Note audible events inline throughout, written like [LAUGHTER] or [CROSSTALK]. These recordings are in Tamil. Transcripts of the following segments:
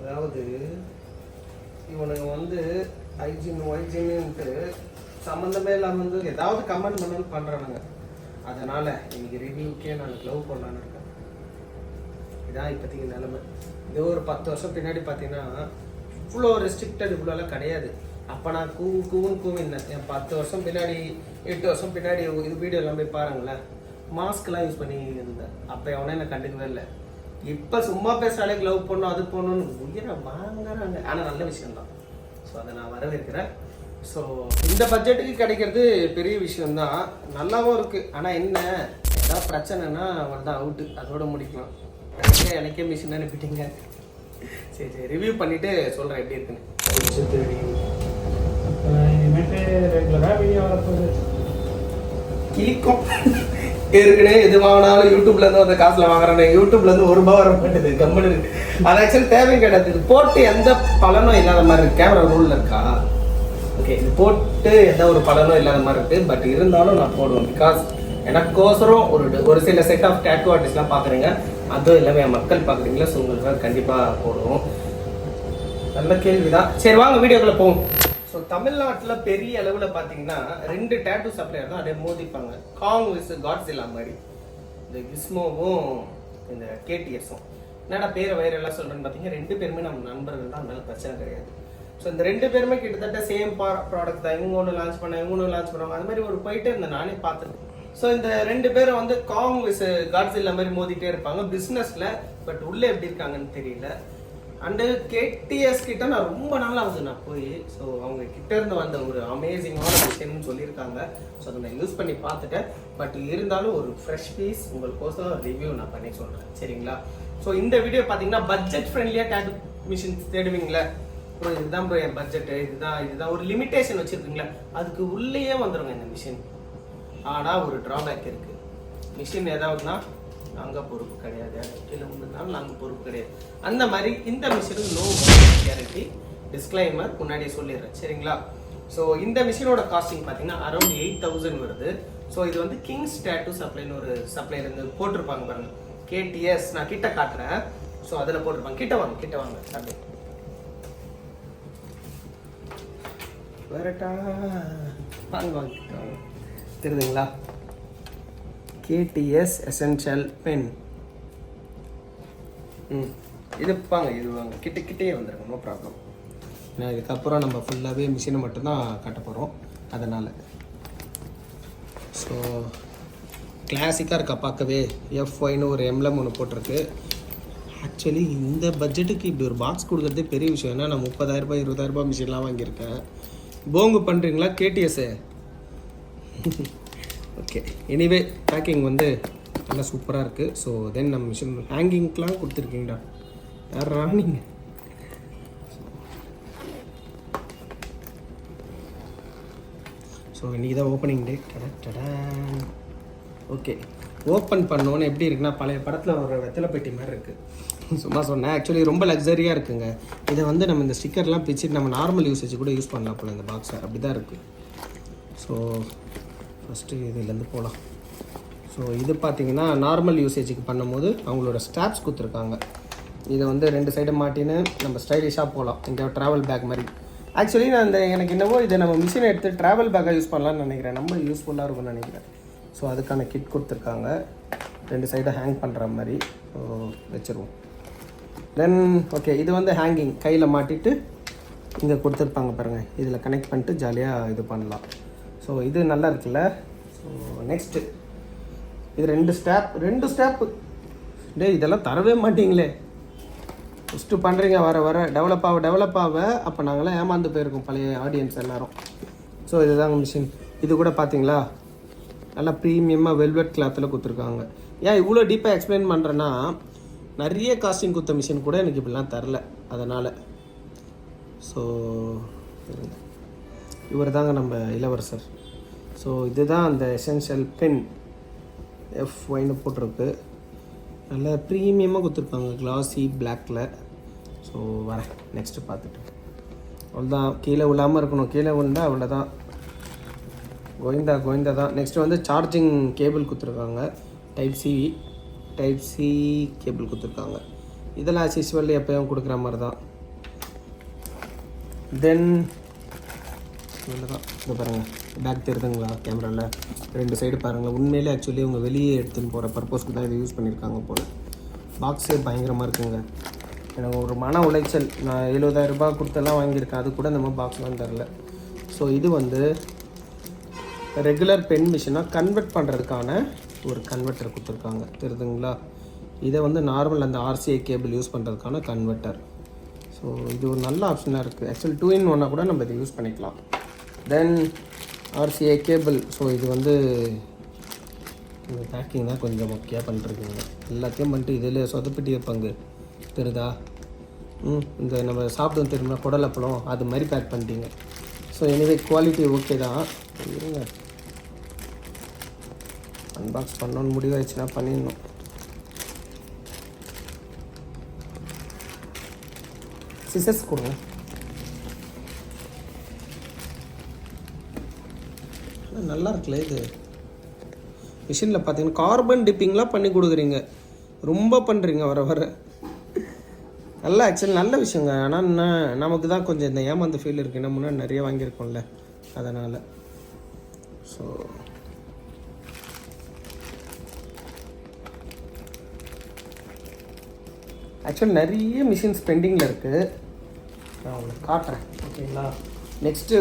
அதாவது இவனுங்க வந்து ஹைஜின் ஒய்ஜின்ட்டு சம்மந்தமே இல்லாமல் வந்து ஏதாவது கமெண்ட் பண்ணாலும் பண்ணுறானுங்க அதனால் இன்னைக்கு ரிவ்யூக்கே நான் க்ளவ் பண்ணலான்னு இருக்கேன். இதான் இப்போதைக்கு நிலமை. இதே ஒரு பத்து வருஷம் பின்னாடி பார்த்தீங்கன்னா இவ்வளோ ரெஸ்ட்ரிக்டட் இவ்வளோலாம் கிடையாது. அப்போ நான் கூ கூன்னு கூவினேன். என் பத்து வருஷம் பின்னாடி எட்டு வருஷம் பின்னாடி இது வீடியோ எல்லாம் போய் பாருங்களேன். மாஸ்க்லாம் யூஸ் பண்ணி இருந்தேன் அப்போ எவனே என்ன கண்டுக்கவே இல்லை. இப்போ சும்மா பேசுறாலே க்ளவ் பண்ணும் அது பண்ணணும்னு உயிரை வாங்குறாங்க. ஆனால் நல்ல விஷயம்தான். ஸோ அதை நான் வரவேற்கிறேன். ஸோ இந்த பட்ஜெட்டுக்கு கிடைக்கிறது பெரிய விஷயம்தான். நல்லாவும் இருக்குது ஆனால் என்ன? ஏதாவது பிரச்சனைனா வந்து அவுட்டு அதோட முடிக்கலாம். எனக்கே எனக்கே மிஷின் அனுப்பிட்டீங்க சரி சரி. ரிவ்யூ பண்ணிவிட்டு சொல்கிறேன் எப்படி இருக்குன்னு. இனிமேட்டு ரெகுலராக வீடியோ வரப்போகுது. கிளிக்கும் ஏற்கனவே எது வாங்கினாலும் யூடியூப்ல இருந்து அந்த காசுல வாங்குறேன். யூடியூப்ல இருந்து ஒரு ரூபாய் வர மாட்டேது கம்பெனி இருக்கு. அது ஆக்சுவலி தேவையும் கிடையாது. இது போட்டு எந்த பலனும் இல்லாத மாதிரி இருக்கு. கேமரா ரூல்ல இருக்கா? ஓகே இது போட்டு எந்த ஒரு பலனும் இல்லாத மாதிரி இருக்கு. பட் இருந்தாலும் நான் போடுவேன். பிகாஸ் எனக்கோசரம் ஒரு ஒரு சில செட் ஆஃப் டேட்டூ ஆர்டிஸ்ட்லாம் பார்க்குறீங்க அதுவும் இல்லாமல் என் மக்கள் பார்க்குறீங்களா ஸோ உங்களுக்கு கண்டிப்பாக போடுவோம். நல்ல கேள்விதான். சரி வாங்க வீடியோக்குள்ளே போவோம். ஸோ தமிழ்நாட்டில் பெரிய அளவில் பார்த்தீங்கன்னா ரெண்டு டேட்டூ சப்ளையர் தான் அப்படியே மோதிப்பாங்க. காங் விஸ் காட்ஸில்லா மாதிரி. இந்த கிஸ்மோவும் இந்த கேடிஎஸும் என்னடா பேரை வைரெல்லாம் எல்லாம் சொல்றேன்னு ரெண்டு பேருமே நம்ம நண்பர்கள் தான். அதனால பிரச்சனை கிடையாது. ஸோ இந்த ரெண்டு பேருமே கிட்டத்தட்ட சேம் ப்ராடக்ட் தான். இவங்க ஒன்று லான்ச் பண்ண இவங்க ஒன்று லான்ச் பண்ணுவாங்க. அது மாதிரி ஒரு போயிட்டே இருந்தேன். நானே பார்த்துருக்கேன் ஸோ இந்த ரெண்டு பேரும் வந்து காங் விஸ் காட்ஸில்லா மாதிரி மோதிட்டே இருப்பாங்க. பிஸ்னஸில் பட் உள்ளே எப்படி இருக்காங்கன்னு தெரியல. அண்டு கேடிஎஸ் கிட்ட நான் ரொம்ப நாள் ஆகுது நான் போய் ஸோ அவங்க கிட்ட இருந்து வந்த ஒரு அமேசிங்கான விஷயம்னு சொல்லியிருக்காங்க. ஸோ அதை நான் யூஸ் பண்ணி பார்த்துட்டேன். பட் இருந்தாலும் ஒரு ஃப்ரெஷ் பீஸ் உங்களுக்கோசம் ரிவ்யூ நான் பண்ணி சொல்கிறேன் சரிங்களா? ஸோ இந்த வீடியோ பார்த்தீங்கன்னா பட்ஜெட் ஃப்ரெண்ட்லியாக டேட்டு மிஷின்ஸ் தேடுவீங்களே? ப்ரோ இதுதான் ப்ரோ என் பட்ஜெட்டு இதுதான் இதுதான். ஒரு லிமிட்டேஷன் வச்சுருக்கீங்களா? அதுக்கு உள்ளேயே வந்துடுங்க இந்த மிஷின் ஆனால் ஒரு ட்ராபேக் இருக்குது மிஷின் ஏதாவதுனா நாங்கள் பொறுப்பு கிடையாது. கீழே விழுந்தாலும் நாங்கள் பொறுப்பு கிடையாது. அந்த மாதிரி இந்த மிஷினுக்கு நோ கேரண்டி டிஸ்க்ளைமர் முன்னாடியே சொல்லிடுறேன். சரிங்களா? ஸோ இந்த மிஷினோட காஸ்டிங் பார்த்தீங்கன்னா அரௌண்ட் எயிட் தௌசண்ட் வருது. ஸோ இது வந்து கிங்ஸ் டேட்டு சப்ளைன்னு ஒரு சப்ளைல இருந்து போட்டிருப்பாங்க பாருங்க. கேடிஎஸ் நான் கிட்ட காட்டுறேன். ஸோ அதில் போட்டிருப்பாங்க. கிட்ட வாங்க கிட்ட வாங்க. அப்படி வரட்டா. வாங்க வாங்க தெரியுதுங்களா? கேடிஎஸ் எசென்ஷியல் பென் ம். இது வாங்க இது வாங்க. கிட்ட கிட்டே வந்துருங்க நோ ப்ராப்ளம் ஏன்னா இதுக்கப்புறம் நம்ம ஃபுல்லாகவே மிஷினை மட்டும்தான் கட்ட போகிறோம் அதனால். ஸோ கிளாசிக்காக இருக்கா பார்க்கவே. எஃப் ஒய்னு ஒரு எம்லம் ஒன்று போட்டிருக்கு. ஆக்சுவலி இந்த பட்ஜெட்டுக்கு இப்படி ஒரு பாக்ஸ் கொடுக்குறதே பெரிய விஷயம். ஏன்னா நான் முப்பதாயிரரூபா இருபதாயிரரூபா மிஷின்லாம் வாங்கியிருக்கேன். போங்கு பண்ணுறீங்களா கேடிஎஸ்ஸு ஓகே எனிவே பேக்கிங் வந்து நல்லா சூப்பராக இருக்குது ஸோ தென் நம்ம மிஷின் ஹேங்கிங்க்கெலாம் கொடுத்துருக்கீங்கடா. யாரா நீங்கள் ஸோ இன்றைக்கி தான் ஓப்பனிங் டே ஓகே ஓப்பன் பண்ணோன்னு எப்படி இருக்குன்னா பழைய படத்தில் ஒரு வெத்தலை பெட்டி மாதிரி இருக்குது சும்மா சொன்னேன். ஆக்சுவலி ரொம்ப லக்ஸரியாக இருக்குங்க. இதை வந்து நம்ம இந்த ஸ்டிக்கர்லாம் பிச்சுட்டு நம்ம நார்மல் யூசேஜ் கூட யூஸ் பண்ணலாம் போல இந்த பாக்ஸை அப்படி தான் இருக்குது ஸோ ஃபஸ்ட்டு இதுலேருந்து போகலாம். ஸோ இது பார்த்தீங்கன்னா நார்மல் யூசேஜுக்கு பண்ணும்போது அவங்களோட ஸ்டாப்ஸ் கொடுத்துருக்காங்க. இதை வந்து ரெண்டு சைடு மாட்டின்னு நம்ம ஸ்டைலிஷாக போகலாம். இந்த ட்ராவல் பேக் மாதிரி. ஆக்சுவலி நான் இந்த எனக்கு என்னவோ இதை நம்ம மிஷினை எடுத்து ட்ராவல் பேக்காக யூஸ் பண்ணலாம்னு நினைக்கிறேன். நம்ம யூஸ்ஃபுல்லாக இருக்கும்னு நினைக்கிறேன். ஸோ அதுக்கான கிட் கொடுத்துருக்காங்க. ரெண்டு சைடும் ஹேங் பண்ணுற மாதிரி வச்சுருவோம். தென் ஓகே இது வந்து ஹேங்கிங் கையில் மாட்டிட்டு இங்கே கொடுத்துருப்பாங்க பாருங்கள் இதில் கனெக்ட் பண்ணிட்டு ஜாலியாக இது பண்ணலாம். ஸோ இது நல்லா இருக்குல்ல? ஸோ நெக்ஸ்ட்டு இது ரெண்டு ஸ்டாப் ரெண்டு ஸ்டாப்பு டேய் இதெல்லாம் தரவே மாட்டிங்களே. ஃபஸ்ட்டு பண்ணுறீங்க வர வர. டெவலப் ஆக டெவலப் ஆக அப்போ நாங்களாம் ஏமாந்து போயிருக்கோம் பழைய ஆடியன்ஸ் எல்லோரும். ஸோ இதுதாங்க மிஷின் இது கூட பார்த்தீங்களா நல்லா ப்ரீமியமாக வெல்வெட் கிளாத்தில் கொடுத்துருக்காங்க. ஏன் இவ்வளோ டீப்பாக எக்ஸ்பிளைன் பண்ணுறேன்னா நிறைய காஸ்டிங் கொடுத்த மிஷின் கூட எனக்கு இப்படிலாம் தரல. அதனால். ஸோ இவர் தாங்க நம்ம இளவரசர். ஸோ இதுதான் அந்த எசென்ஷியல் பென் எஃப் ஒய்னு போட்டிருக்கு. நல்ல ப்ரீமியமாக கொடுத்துருக்காங்க கிளாஸி பிளாக்கில் ஸோ வரேன். நெக்ஸ்ட்டு பார்த்துட்டு. அவ்வளோதான் கீழே விழாமல் இருக்கணும். கீழே விழுந்தால் அவ்வளோதான் கோவிந்தா கோவிந்தா தான். நெக்ஸ்ட்டு வந்து சார்ஜிங் கேபிள் கொடுத்துருக்காங்க. Type C type C cable கொடுத்துருக்காங்க. இதெல்லாம் ஆஸ் யூஸ்வல் எப்போயும் கொடுக்குற மாதிரி தான் தென் இவ்வளோ தான் இதை பாருங்கள் பேக் தெரியுதுங்களா கேமராவில் ரெண்டு சைடு பாருங்கள் உண்மையிலே ஆக்சுவலி அவங்க வெளியே எடுத்துன்னு போகிற பர்பஸ்க்கு தான் இதை யூஸ் பண்ணியிருக்காங்க போல். பாக்ஸே பயங்கரமாக இருக்குங்க. எனக்கு ஒரு மன உளைச்சல். நான் எழுபதாயிரம் ரூபாய் கொடுத்தெல்லாம் வாங்கியிருக்கேன். அது கூட நம்ம பாக்ஸ்லாம் தரல. ஸோ இது வந்து ரெகுலர் பென் மிஷினாக கன்வெர்ட் பண்ணுறதுக்கான ஒரு கன்வெர்ட்டர் கொடுத்துருக்காங்க. தெரியுதுங்களா இதை வந்து நார்மல் அந்த ஆர்சிஐ கேபிள் யூஸ் பண்ணுறதுக்கான கன்வெர்ட்டர் ஸோ இது ஒரு நல்ல ஆப்ஷனாக இருக்குது ஆக்சுவல் டூ இன் ஒன்னாக கூட நம்ம இதை யூஸ் பண்ணிக்கலாம். தென் ஆர்சிஐ கேபிள் ஸோ இது வந்து இந்த பேக்கிங் தான் கொஞ்சம் முக்கியம் பண்ணுறதுங்க எல்லாத்தையும் பண்ணிட்டு இதில் சொதப்பிட்டு வைப்பாங்க தெரியுதா? ம் இந்த நம்ம சாப்பிடும் தெரியுமா? குடலப்பழம் அது மாதிரி பேக் பண்ணிட்டீங்க. ஸோ எனிவே குவாலிட்டி ஓகே தான். இருங்க. அன்பாக்ஸ் பண்ணணும்னு முடிவாயிடுச்சுன்னா பண்ணிடணும். சிசர்ஸ் கொடுங்க. நல்லா இருக்குல்ல இது? மிஷினில் பார்த்தீங்கன்னா கார்பன் டிப்பிங்லாம் பண்ணி கொடுக்குறீங்க. ரொம்ப பண்ணுறீங்க வர வர. நல்லா ஆக்சுவலி நல்ல விஷயங்க. ஆனால் என்ன நமக்கு தான் கொஞ்சம் இந்த ஏமாந்த ஃபீல் இருக்குது என்ன முன்னாடி நிறைய வாங்கியிருக்கோம்ல. அதனால். ஸோ ஆக்சுவலி நிறைய மிஷின்ஸ் பெண்டிங்கில் இருக்குது நான் உங்களுக்கு காட்டுறேன். ஓகேங்களா நெக்ஸ்ட்டு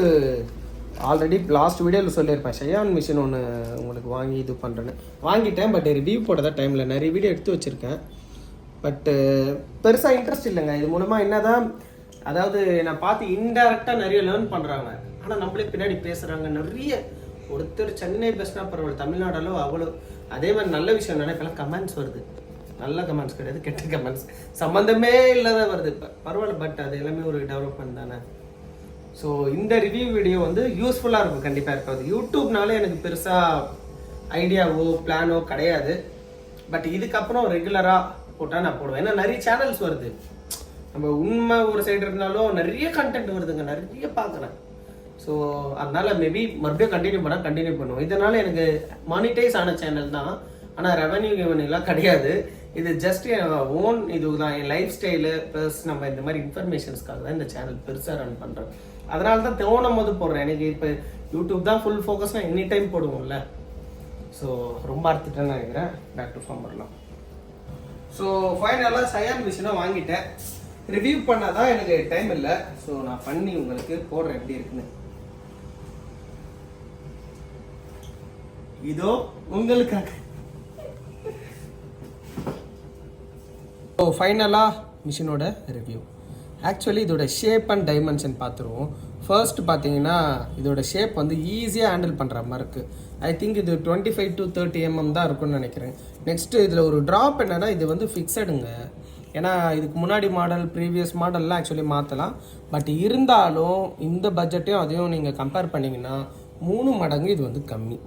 ஆல்ரெடி லாஸ்ட் வீடியோவில் சொல்லியிருப்பேன். ஷயான் மிஷின் ஒன்று உங்களுக்கு வாங்கி இது பண்ணுறேன்னு வாங்கிட்டேன் பட் ரிவ்யூ போட தான் டைமில் நிறைய வீடியோ எடுத்து வச்சுருக்கேன். பட்டு பெருசாக இன்ட்ரெஸ்ட் இல்லைங்க. இது மூலமாக என்ன தான் அதாவது நான் பார்த்து இன்டெரக்டாக நிறைய லேர்ன் பண்ணுறாங்க ஆனால் நம்மளே பின்னாடி பேசுகிறாங்க நிறைய ஒருத்தர் சென்னை பேசினா பரவாயில்ல தமிழ்நாடாலோ அவ்வளோ அதே மாதிரி நல்ல விஷயம் நினைப்பெல்லாம் கமெண்ட்ஸ் வருது. நல்ல கமெண்ட்ஸ் கிடையாது கெட்ட கமெண்ட்ஸ் சம்மந்தமே இல்லாத வருது. இப்போ பரவாயில்ல பட் அது எல்லாமே ஒரு டெவலப்மெண்ட் தானே. ஸோ இந்த ரிவ்யூ வீடியோ வந்து யூஸ்ஃபுல்லாக இருக்கும். கண்டிப்பாக இருக்காது. யூடியூப்னால எனக்கு பெருசாக ஐடியாவோ பிளானோ கிடையாது. பட் இதுக்கப்புறம் ரெகுலராக போட்டால் நான் போடுவேன். ஏன்னா நிறைய சேனல்ஸ் வருது. நம்ம உண்மை ஒரு சைடு இருந்தாலும் நிறைய கண்டென்ட் வருதுங்க. நிறைய பார்க்குறேன். ஸோ அதனால் மேபி மறுபடியும் கண்டினியூ பண்ணால் கண்டினியூ பண்ணுவோம். இதனால் எனக்கு மானிட்டைஸ் ஆன சேனல் தான். ஆனால் ரெவன்யூ கிவன் கிடையாது. இது ஜஸ்ட் என் ஓன் இதுதான். என் லைஃப் ஸ்டைலு ப்ளஸ் நம்ம இந்த மாதிரி இன்ஃபர்மேஷன்ஸ்க்காக தான் இந்த சேனல் பெருசாக ரன் பண்ணுறேன் அதனால தான் தேவனம் போது போடுறேன் எனக்கு இப்போ யூடியூப் தான் ஃபுல் ஃபோக்கஸ்னால் எனி டைம் போடுவோம்ல. ஸோ ரொம்ப அறுத்துட்டேன்னு நினைக்கிறேன். பேக் டு ஃபார்ம் வரலாம் ஸோ ஃபைனலாக சயான் மிஷினை வாங்கிட்டேன். ரிவ்யூ பண்ணால் தான் எனக்கு டைம் இல்லை. ஸோ நான் பண்ணி உங்களுக்கு போடுறேன். எப்படி இருக்குன்னு. இதோ உங்களுக்காக. ஸோ ஃபைனலாக மிஷினோட ரிவ்யூ ஆக்சுவலி இதோட ஷேப் அண்ட் டைமென்ஷன் பார்த்துருவோம். ஃபர்ஸ்ட் பார்த்தீங்கன்னா இதோட ஷேப் வந்து ஈஸியாக ஹேண்டில் பண்ணுற மாதிரி இருக்குது ஐ திங்க் இது twenty five to thirty mm தான் இருக்கும்னு நினைக்கிறேன். நெக்ஸ்ட்டு இதில் ஒரு ட்ராப் என்னென்னா இது வந்து ஃபிக்ஸடுங்க ஏன்னா இதுக்கு முன்னாடி மாடல் ப்ரீவியஸ் மாடல்லாம் ஆக்சுவலி மாற்றலாம் பட் இருந்தாலும் இந்த பட்ஜெட்டையும் அதையும் நீங்கள் கம்பேர் பண்ணிங்கன்னா மூணு மடங்கு இது வந்து கம்மி.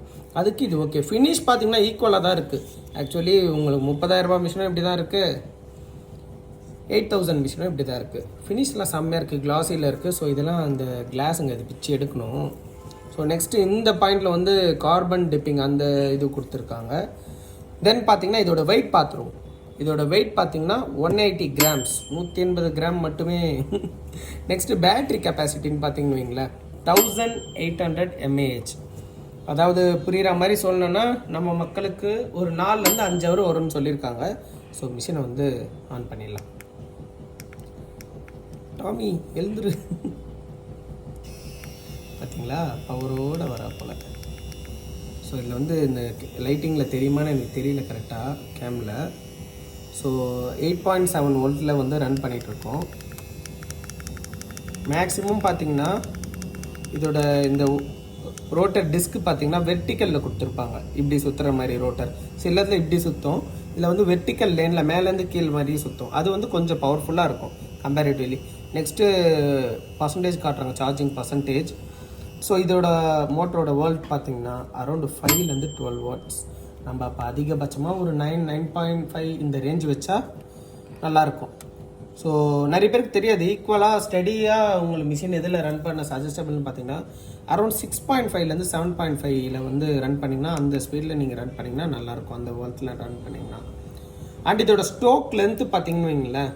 அதுக்கு இது ஓகே ஃபினிஷ் பார்த்தீங்கன்னா ஈக்குவலாக தான் இருக்குது ஆக்சுவலி உங்களுக்கு முப்பதாயிரரூபா மிஷினும் இப்படி தான் இருக்குது எயிட் தௌசண்ட் மிஷினும் இப்படி தான் இருக்குது ஃபினிஷ்லாம் செம்மையாக இருக்குது கிளாஸியில் இருக்குது ஸோ இதெல்லாம் அந்த கிளாஸுங்க இது பிச்சு எடுக்கணும். ஸோ நெக்ஸ்ட்டு இந்த பாயிண்டில் வந்து கார்பன் டிப்பிங் அந்த இது கொடுத்துருக்காங்க. தென் பார்த்தீங்கன்னா இதோட வெயிட் பார்த்துருவோம் இதோட வெயிட் பார்த்தீங்கன்னா ஒன் எயிட்டி கிராம்ஸ் நூற்றி எண்பது கிராம் மட்டுமே. [LAUGHS] நெக்ஸ்ட்டு பேட்ரி கெப்பாசிட்டின்னு பார்த்தீங்கன்னு வைங்களேன். தௌசண்ட் எயிட் ஹண்ட்ரட் எம்ஏஹெச் அதாவது புரிகிற மாதிரி சொல்லணும்னா நம்ம மக்களுக்கு ஒரு நாலுலேருந்து அஞ்சு ஹவர் வரும்னு சொல்லியிருக்காங்க. ஸோ மிஷினை வந்து ஆன் பண்ணிடலாம். டாமி எழுந்துரு. பார்த்தீங்களா பவரோட வரா போல. ஸோ இதில் வந்து இந்த லைட்டிங்கில் தெரியுமான்னு எனக்கு தெரியல கரெக்டாக கேமில் ஸோ எயிட் பாயிண்ட் செவன் வோல்ட்டில் வந்து ரன் பண்ணிகிட்ருக்கோம் மேக்ஸிமம் பார்த்தீங்கன்னா இதோட இந்த ரோட்டர் டிஸ்க் பார்த்திங்கன்னா வெர்டிக்கலில் கொடுத்துருப்பாங்க. இப்படி சுற்றுற மாதிரி ரோட்டர் சிலத்தில் இப்படி சுற்றும் இதில் வந்து வெர்டிக்கல் லேனில் மேலேருந்து கீழ் மாதிரி சுற்றும் அது வந்து கொஞ்சம் பவர்ஃபுல்லாக இருக்கும் கம்பேரிட்டிவ்லி நெக்ஸ்ட்டு பர்சன்டேஜ் காட்டுறாங்க சார்ஜிங் பர்சன்டேஜ் ஸோ இதோட மோட்டரோட வேர்ல்ட் பார்த்தீங்கன்னா அரௌண்டு ஃபைவ்லேருந்து டுவெல் வாட்ஸ் நம்ம அப்போ அதிகபட்சமாக ஒரு நைன் நைன் பாயிண்ட் ஃபைவ் இந்த ரேஞ்ச் வச்சா நல்லாயிருக்கும் ஸோ நிறைய பேருக்கு தெரியாது. ஈக்குவலாக ஸ்டடியாக உங்களுக்கு மிஷின் எதில் ரன் பண்ண சஜஸ்டபிள்னு பார்த்தீங்கன்னா அரௌண்ட் சிக்ஸ் பாயிண்ட் ஃபைவ்லேருந்து செவன் பாயிண்ட் ஃபைவ்ல வந்து ரன் பண்ணிங்கன்னா அந்த ஸ்பீடில் நீங்கள் ரன் பண்ணிங்கன்னா நல்லாயிருக்கும் அந்த வேர்ல்த்தில் ரன் பண்ணிங்கன்னா. அண்ட் இதோட ஸ்டோக் லென்த்து பார்த்தீங்கன்னு வைங்களேன்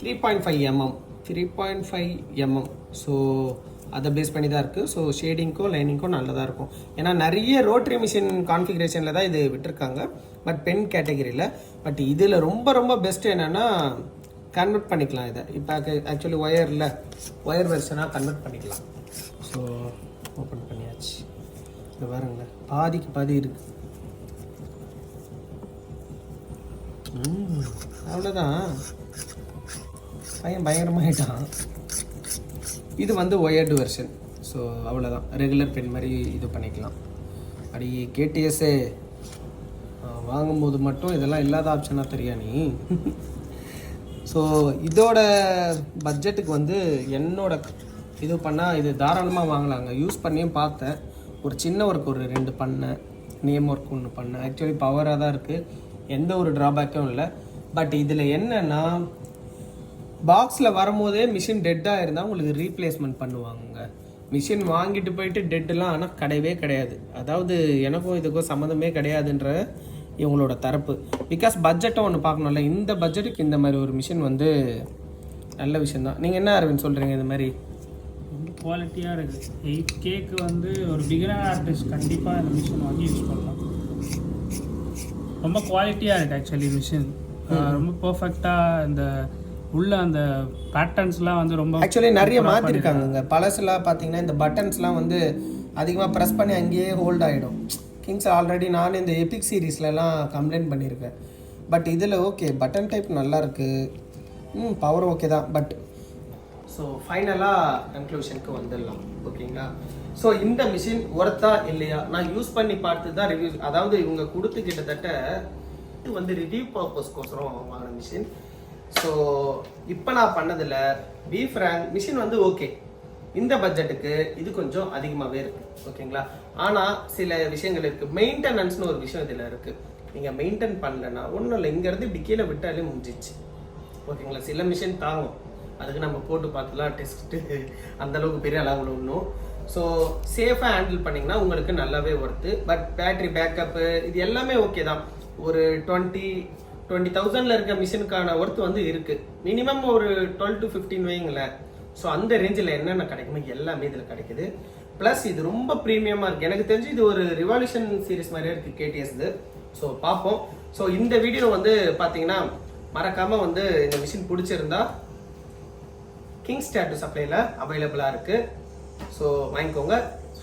three point five mm three point five mm so அதை பேஸ் பண்ணி தான் இருக்குது ஸோ ஷேடிங்க்கும் லைனிங்க்கும் நல்லதாக இருக்கும். ஏன்னா நிறைய ரோட்ரி மிஷின் கான்ஃபிகரேஷனில் தான் இது விட்டுருக்காங்க. பட் பென் கேட்டகரியில் பட் இதில் ரொம்ப ரொம்ப பெஸ்ட்டு என்னென்னா கன்வெர்ட் பண்ணிக்கலாம் இதை. இப்போ ஆக்சுவலி ஒயரில் ஒயர் வெர்ஷனாக கன்வெர்ட் பண்ணிக்கலாம். ஸோ ஓப்பன் பண்ணியாச்சு. இது பாருங்க. பாதிக்கு பாதி இருக்கு. அவ்வளோதான் பையன் பயங்கரமாயிட்டான். இது வந்து ஒயர்டு வெர்ஷன் ஸோ அவ்வளோதான் ரெகுலர் பென் மாதிரி இது பண்ணிக்கலாம். அடி கேடிஎஸ்ஸே வாங்கும்போது மட்டும் இதெல்லாம் இல்லாத ஆப்ஷனாக தெரியா நீ? ஸோ இதோட பட்ஜெட்டுக்கு வந்து என்னோட இது பண்ணால் இது தாராளமாக வாங்கலாங்க. யூஸ் பண்ணியும் பார்த்தேன். ஒரு சின்ன ஒர்க் ஒரு ரெண்டு பண்ணேன் நேம் ஒர்க் ஒன்று பண்ணேன் ஆக்சுவலி பவராக தான் இருக்குது எந்த ஒரு ட்ராபேக்கும் இல்லை. பட் இதில் என்னன்னா பாக்ஸில் வரும்போதே மிஷின் டெட்டாக இருந்தால் உங்களுக்கு ரீப்ளேஸ்மெண்ட் பண்ணுவாங்க மிஷின் வாங்கிட்டு போயிட்டு டெட்டுலாம் ஆனால் கிடையவே கிடையாது. அதாவது எனக்கும் இதுக்கும் சம்மந்தமே கிடையாதுன்ற இவங்களோட தரப்பு. பிகாஸ் பட்ஜெட்டும் ஒன்று பார்க்கணும்ல இந்த பட்ஜெட்டுக்கு இந்த மாதிரி ஒரு மிஷின் வந்து நல்ல விஷயந்தான் நீங்கள் என்ன அரவிந்த் சொல்கிறீங்க இந்த மாதிரி? ரொம்ப குவாலிட்டியாக இருக்குது எயிட் கேக்கு வந்து ஒரு பிகினர் ஆர்டிஸ்ட் கண்டிப்பாக இந்த மிஷின் வாங்கி யூஸ் பண்ணலாம். ரொம்ப குவாலிட்டியாக இருக்குது ஆக்சுவலி மிஷின் ரொம்ப பர்ஃபெக்டாக இந்த உள்ள அந்த பேட்டர்ன்ஸ்லாம் வந்து ரொம்ப ஆக்சுவலி நிறைய மாற்றிருக்காங்கங்க பழசுலாம் பார்த்தீங்கன்னா இந்த பட்டன்ஸ்லாம் வந்து அதிகமாக ப்ரெஸ் பண்ணி அங்கேயே ஹோல்ட் ஆகிடும் கிங்ஸ் ஆல்ரெடி நான் இந்த எபிக் சீரீஸ்லலாம் கம்ப்ளைண்ட் பண்ணியிருக்கேன். பட் இதில் ஓகே பட்டன் டைப் நல்லா இருக்கு ம் பவர் ஓகே தான். பட் ஸோ ஃபைனலாக கன்க்ளூஷனுக்கு வந்துடலாம். ஓகேங்களா ஸோ இந்த மிஷின் ஒர்த்தா இல்லையா? நான் யூஸ் பண்ணி பார்த்து தான் ரிவ்யூ அதாவது இவங்க கொடுத்து கிட்டத்தட்ட இது வந்து ரிவ்யூ பர்பஸ்க்கோசரம் வாங்கின மிஷின் ஸோ இப்போ நான் பண்ணதில் பீஃப் ரேங்க் மிஷின் வந்து ஓகே இந்த பட்ஜெட்டுக்கு இது கொஞ்சம் அதிகமாகவே இருக்குது ஓகேங்களா ஆனால் சில விஷயங்கள் இருக்குது மெயின்டெனன்ஸ்னு ஒரு விஷயம் இதில் இருக்குது நீங்கள் மெயின்டைன் பண்ணலன்னா ஒன்றும் இல்லை. இங்கேருந்து இப்படி கீழே விட்டாலே முடிஞ்சிச்சு. ஓகேங்களா சில மிஷின் தாங்கும். அதுக்கு நம்ம போட்டு பார்த்துலாம் டெஸ்ட்டு அந்தளவுக்கு பெரிய அளவில் ஒன்றும் ஸோ சேஃபாக ஹேண்டில் பண்ணிங்கன்னா உங்களுக்கு நல்லாவே ஒர்த்து பட் பேட்டரி பேக்கப்பு இது எல்லாமே ஓகே தான். ஒரு டுவெண்ட்டி டுவெண்ட்டி தௌசண்டில் இருக்க மிஷினுக்கான ஒர்த் வந்து இருக்குது மினிமம் ஒரு டுவெல் டு ஃபிஃப்டீன் வைங்களேன் ஸோ அந்த ரேஞ்சில் என்னென்ன கிடைக்குமோ எல்லாமே இதில் கிடைக்குது. ப்ளஸ் இது ரொம்ப ப்ரீமியமாக இருக்குது எனக்கு தெரிஞ்சு இது ஒரு ரிவால்யூஷன் சீரிஸ் மாதிரியே இருக்குது கேடிஎஸ்து ஸோ பார்ப்போம். ஸோ இந்த வீடியோ வந்து பார்த்தீங்கன்னா மறக்காமல் வந்து இந்த மிஷின் பிடிச்சிருந்தா கிங் ஸ்டாட்டு சப்ளையில் அவைலபிளாக இருக்குது ஸோ வாங்கிக்கோங்க.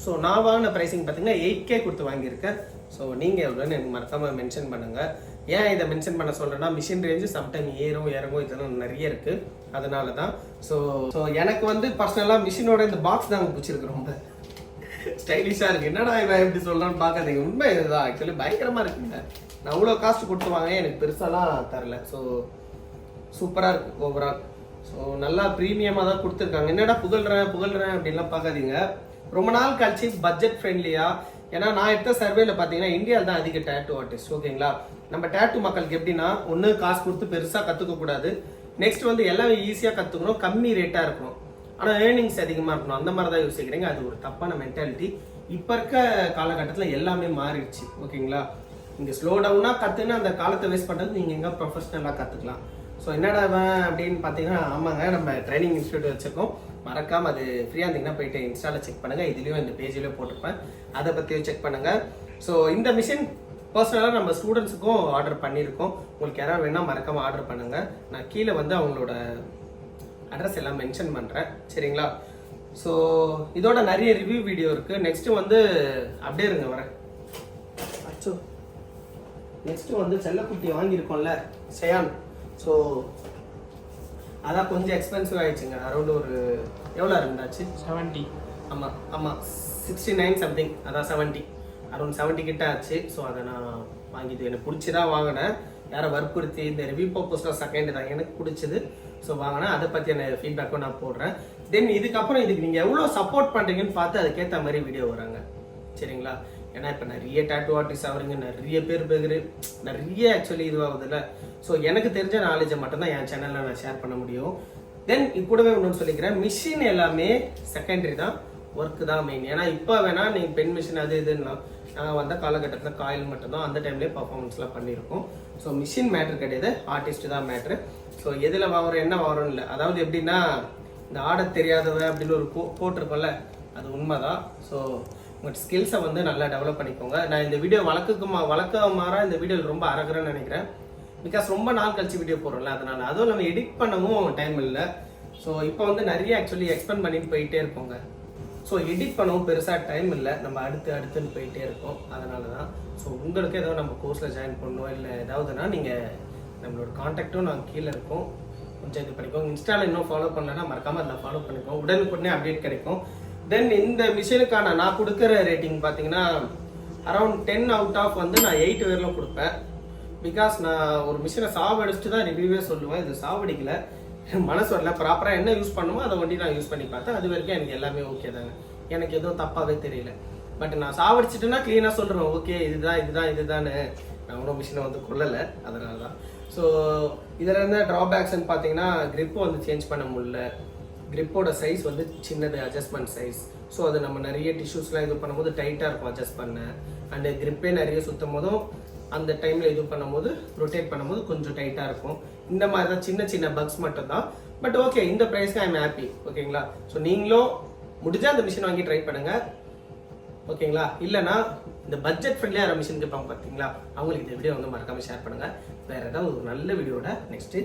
ஸோ நான் வாங்கின ப்ரைஸிங் பார்த்தீங்கன்னா எயிட் கே கொடுத்து வாங்கியிருக்கேன். ஸோ நீங்கள் எவ்வளோன்னு எனக்கு மறக்காமல் மென்ஷன் பண்ணுங்கள் ஏன் இதை மென்ஷன் பண்ண சொல்கிறேன்னா மிஷின் ரேஞ்சு சம்டைம் ஏறும் இறங்கும் இதெல்லாம் நிறைய இருக்குது அதனால தான் ஸோ ஸோ எனக்கு வந்து பர்சனலாக மிஷினோட இந்த பாக்ஸ் தாங்க பிடிச்சிருக்கு ரொம்ப. ஸ்டைலிஷாக இருக்குது என்னடா இவன் எப்படி சொல்கிறான்னு பார்க்காதீங்க. உண்மை இதுதான். ஆக்சுவலி பயங்கரமாக இருக்குங்க. நான் அவ்வளோ காஸ்ட் கொடுத்து வாங்க எனக்கு பெருசாலாம் தரல. ஸோ சூப்பராக இருக்கு ஓவரால் ஸோ நல்லா ப்ரீமியமாக தான் கொடுத்துருக்காங்க. என்னடா புகழ்கிறேன் புகழ்கிறேன் அப்படின்லாம் பார்க்காதீங்க. ரொம்ப நாள் கழிச்சு பட்ஜெட் ஃப்ரெண்ட்லியாக ஏன்னா நான் எடுத்த சர்வேல பார்த்தீங்கன்னா இந்தியாவில் தான் அதிக டேட்டு ஆர்டிஸ்ட் ஓகேங்களா? நம்ம டேட்டு மக்களுக்கு எப்படின்னா ஒன்று காசு கொடுத்து பெருசாக கற்றுக்க கூடாது. நெக்ஸ்ட் வந்து எல்லாமே ஈஸியாக கற்றுக்கணும் கம்மி ரேட்டாக இருக்கணும். ஆனால் ஏர்னிங்ஸ் அதிகமாக இருக்கணும். அந்த மாதிரி தான் யோசிக்கிறீங்க. அது ஒரு தப்பான மென்டாலிட்டி இப்போ இருக்க காலகட்டத்தில் எல்லாமே மாறிடுச்சு ஓகேங்களா? நீங்கள் ஸ்லோ டவுனாக கற்றுன்னு அந்த காலத்தை வேஸ்ட் பண்ணுறது நீங்கள் எங்கே ப்ரொஃபஷ்னலாக கற்றுக்கலாம் ஸோ என்னடா அப்படின்னு பார்த்தீங்கன்னா ஆமாங்க நம்ம ட்ரைனிங் இன்ஸ்டியூட் வச்சிருக்கோம். மறக்காம அது ஃப்ரீயாக இருந்தீங்கன்னா போயிட்டு இன்ஸ்டால செக் பண்ணுங்க. இதுலேயும் இந்த பேஜ்லேயும் போட்டிருப்பேன். அதை பற்றியும் செக் பண்ணுங்க. ஸோ இந்த மிஷின் பர்சனலாக நம்ம ஸ்டூடெண்ட்ஸுக்கும் ஆர்டர் பண்ணியிருக்கோம். உங்களுக்கு யாராவது வேணால் மறக்காம ஆர்டர் பண்ணுங்க. நான் கீழே வந்து அவங்களோட அட்ரஸ் எல்லாம் மென்ஷன் பண்ணுறேன் சரிங்களா? ஸோ இதோட நிறைய ரிவ்யூ வீடியோ இருக்குது நெக்ஸ்ட்டு வந்து அப்படியே இருங்க வரேன். அச்சோ. நெக்ஸ்ட்டு வந்து செல்லக்குட்டி வாங்கியிருக்கோம்ல சயான் ஸோ அதான் கொஞ்சம் எக்ஸ்பென்சிவ் ஆயிடுச்சுங்க. அரௌண்ட் ஒரு எவ்வளோ இருந்தாச்சு? செவன்ட்டி ஆமாம் ஆமாம் சிக்ஸ்டி நைன் சம்திங் அதான் செவன்ட்டி அரௌண்ட் செவன்ட்டி கிட்ட ஆச்சு. ஸோ அதை நான் வாங்கிட்டு எனக்கு பிடிச்சி தான் வாங்கினேன். யாரை வற்புறுத்தி இந்த ரிவ்யூ பர்பஸில் செகண்ட் தான். எனக்கு பிடிச்சது. ஸோ வாங்கினேன். அதை பற்றியான ஃபீட்பேக்கும் நான் போடுறேன். தென் இதுக்கப்புறம் இதுக்கு நீங்கள் எவ்வளோ சப்போர்ட் பண்ணுறீங்கன்னு பார்த்து அதுக்கேற்ற மாதிரி வீடியோ வராங்க. சரிங்களா? ஏன்னா இப்போ நிறைய டாட்டூ ஆர்டிஸ்ட் ஆகிறீங்க நிறைய பேர் பேர் நிறைய ஆக்சுவலி இதுவாகுதுல்ல. ஸோ எனக்கு தெரிஞ்ச நாலேஜை மட்டும்தான் என் சேனலில் நான் ஷேர் பண்ண முடியும். தென் இது கூடவே ஒன்று சொல்லிக்கிறேன். மிஷின் எல்லாமே செகண்டரி தான். ஒர்க்கு தான் மெயின் ஏன்னா இப்போ வேணால் நீங்கள் பெண் மிஷின் அது இதுன்னா நாங்கள் வந்த காலகட்டத்தில் காயில் மட்டும்தான் அந்த டைம்லேயே பர்ஃபார்மன்ஸ்லாம் பண்ணியிருக்கோம். ஸோ மிஷின் மேட்ரு கிடையாது. ஆர்டிஸ்ட் தான் மேட்ரு ஸோ எதில் வாங்குறோம் என்ன வாங்குறோம் இல்லை. அதாவது எப்படின்னா இந்த ஆட தெரியாதவ அப்படின்னு ஒரு கோ போட்டிருக்கோம்ல அது உண்மைதான். ஸோ உங்கள் ஸ்கில்ஸை வந்து நல்லா டெவலப் பண்ணிக்கோங்க. நான் இந்த வீடியோ வழக்குக்கு மா வழக்க மாற இந்த வீடியோ ரொம்ப அறகுறேன்னு நினைக்கிறேன். பிகாஸ் ரொம்ப நாள் கழிச்சு வீடியோ போடுறோம்ல அதனால் அதுவும் நம்ம எடிட் பண்ணவும் டைம் இல்லை. ஸோ இப்போ வந்து நிறைய ஆக்சுவலி எக்ஸ்பெண்ட் பண்ணிட்டு போயிட்டே இருப்போங்க ஸோ எடிட் பண்ணவும் பெருசாக டைம் இல்லை. நம்ம அடுத்து அடுத்துன்னு போயிட்டே இருக்கோம். அதனால தான் ஸோ உங்களுக்கு ஏதாவது நம்ம கோர்ஸில் ஜாயின் பண்ணணும் இல்லை ஏதாவதுன்னா நீங்கள் நம்மளோட காண்டாக்டும் நாங்கள் கீழே இருக்கோம். கொஞ்சம் இது பண்ணிக்கோங்க. இன்ஸ்டாவில் இன்னும் ஃபாலோ பண்ணலன்னா மறக்காமல் அதில் ஃபாலோ பண்ணிக்கோங்க. உடனுக்குடனே அப்டேட் கிடைக்கும். தென் இந்த மிஷினுக்கான நான் கொடுக்குற ரேட்டிங் பார்த்தீங்கன்னா அரௌண்ட் டென் அவுட் ஆஃப் வந்து நான் எயிட் வரலும் கொடுப்பேன். பிகாஸ் நான் ஒரு மிஷினை சாவடிச்சுட்டு தான் ரிவ்யூவே சொல்லுவேன். இது சாவடிக்கல. மனசு வரல. ப்ராப்பராக என்ன யூஸ் பண்ணுமோ அதை ஒண்டி நான் யூஸ் பண்ணி பார்த்தேன். அது வரைக்கும் எனக்கு எல்லாமே ஓகே தாங்க. எனக்கு எதுவும் தப்பாகவே தெரியல. பட் நான் சாவடிச்சிட்டேன்னா க்ளீனாக சொல்கிறேன் ஓகே இதுதான் இதுதான் இதுதான்னு. நான் ஒன்றும் மிஷினை வந்து கொள்ளலை அதனால தான் ஸோ இதில் இருந்த ட்ராபேக்ஸ்ன்னு பார்த்தீங்கன்னா க்ரிப்பு வந்து சேஞ்ச் பண்ண முடியல. கிரிப்போட சைஸ் வந்து சின்னது அட்ஜஸ்ட்மெண்ட் சைஸ் ஸோ அது நம்ம நிறைய டிஷ்யூஸ்லாம் இது பண்ணும்போது டைட்டாக இருக்கும் அட்ஜஸ்ட் பண்ண. அண்டு கிரிப்பே நிறைய சுற்றும் போதும் அந்த டைமில் இது பண்ணும்போது ரொட்டேட் பண்ணும்போது கொஞ்சம் டைட்டாக இருக்கும். இந்த மாதிரி தான் சின்ன சின்ன பக்ஸ் மட்டும் தான் பட் ஓகே இந்த ப்ரைஸ்க்கு ஐம் ஹாப்பி ஓகேங்களா ஸோ நீங்களும் முடிஞ்சால் அந்த மிஷின் வாங்கி ட்ரை பண்ணுங்கள் ஓகேங்களா இல்லைனா இந்த பட்ஜெட் ஃப்ரெண்ட்லியாக மிஷின் கேட்பாங்க பார்த்தீங்களா அவங்களுக்கு இந்த வீடியோ வந்து மறக்காமல் ஷேர் பண்ணுங்கள் வேறு ஏதாவது ஒரு நல்ல வீடியோட நெக்ஸ்ட்டு